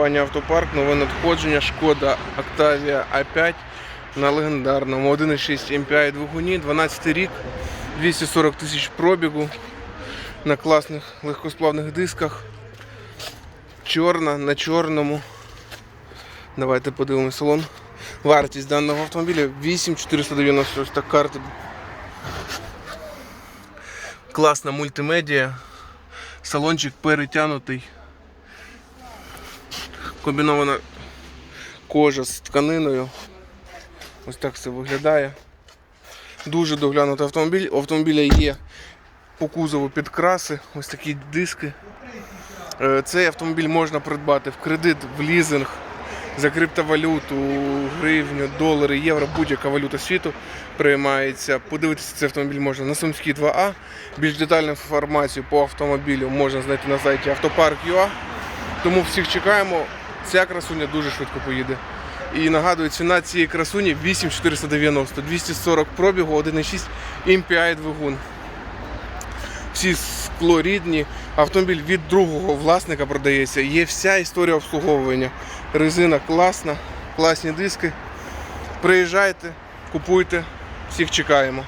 Пані автопарк, нове надходження, шкода Octavia A5 на легендарному 1.6 MPI двигуні, 12 рік, 240 тисяч пробігу на класних легкосплавних дисках. Чорна на чорному. Давайте подивимося салон. Вартість даного автомобіля 8490. Ось так карта. Класна мультимедіа. Салончик перетягнутий комбінована кожа з тканиною. Ось так все виглядає. Дуже доглянутий автомобіль. У автомобіля є по кузову підкраси, ось такі диски. Е, Цей автомобіль можна придбати в кредит, в лізинг, за криптовалюту, гривню, долари, євро, будь-яка валюта світу приймається. Подивитися цей автомобіль можна на Сумській 2А. Більш детальну інформацію по автомобілю можна знайти на сайті автопарк.ua. Тому всіх чекаємо. Ця красуня дуже швидко поїде. І нагадую, ціна цієї красуні 8490, 240 пробігу, 1,6 MPI двигун. Всі скло рідні. Автомобіль від другого власника продається. Є вся історія обслуговування. Резина класна, класні диски. Приїжджайте, купуйте. Всіх чекаємо.